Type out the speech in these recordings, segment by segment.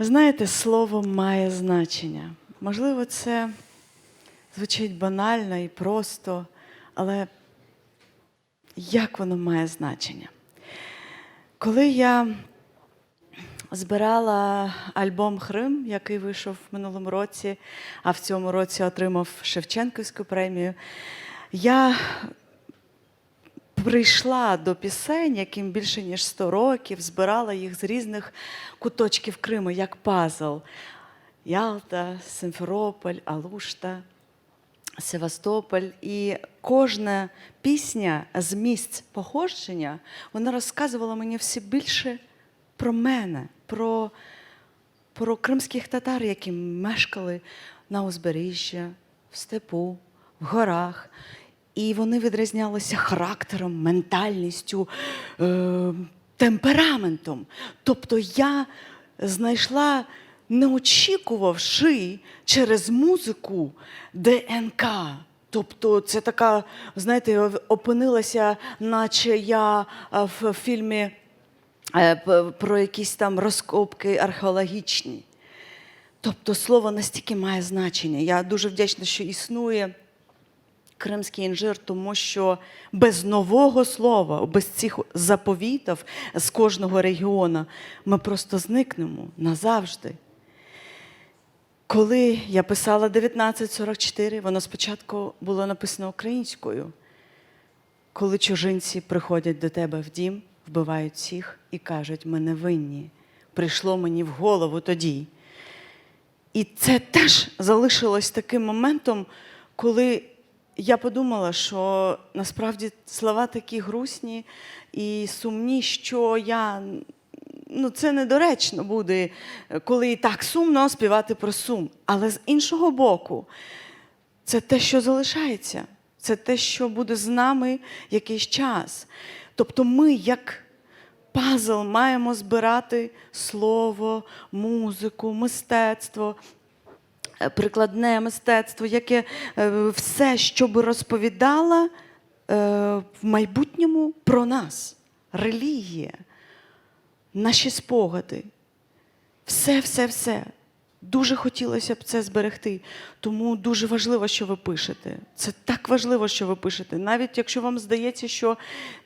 Ви знаєте, слово має значення. Можливо, це звучить банально і просто, але як воно має значення? Коли я збирала альбом Хрим, який вийшов в минулому році, а в цьому році отримав Шевченківську премію, я прийшла до пісень, яким більше ніж 100 років, збирала їх з різних куточків Криму, як пазл. Ялта, Симферополь, Алушта, Севастополь. І кожна пісня з місць походження, вона розказувала мені все більше про мене, про, про кримських татар, які мешкали на узбережжі, в степу, в горах. І вони відрізнялися характером, ментальністю, е, темпераментом. Тобто я знайшла, не очікувавши через музику ДНК. Тобто це така, знаєте, опинилася, наче я е, в фільмі е, про якісь там розкопки археологічні. Тобто слово настільки має значення. Я дуже вдячна, що існує кримський інжир, тому що без нового слова, без цих заповітів з кожного регіону ми просто зникнемо назавжди. Коли я писала 1944, воно спочатку було написано українською. Коли чужинці приходять до тебе в дім, вбивають всіх і кажуть, ми не винні. Прийшло мені в голову тоді. І це теж залишилось таким моментом, коли я подумала, що насправді слова такі грустні і сумні, що я ну, це недоречно буде, коли і так сумно співати про сум. Але з іншого боку, це те, що залишається, це те, що буде з нами якийсь час. Тобто ми, як пазл, маємо збирати слово, музику, мистецтво, е, прикладне мистецтво, яке все, все, би розповідало е, в майбутньому про нас, релігія, наші спогади. Все, все, все. Дуже хотілося б це зберегти. Тому дуже важливо, що ви пишете. Це так важливо, що ви пишете. Навіть якщо вам здається, що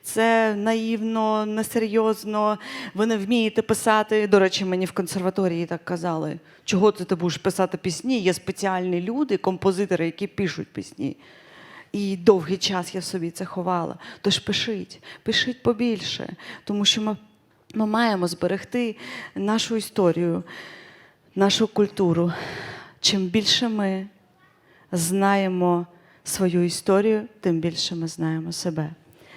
це наївно, несерйозно, ви не вмієте писати. До речі, мені в консерваторії так казали, чого ти, ти будеш писати пісні? Є спеціальні люди, композитори, які пишуть пісні. І довгий час я собі це ховала. Тож пишіть, пишіть побільше, тому що ми, ми маємо зберегти нашу історію, нашу культуру. Чим більше ми знаємо свою історію, тим більше ми знаємо себе.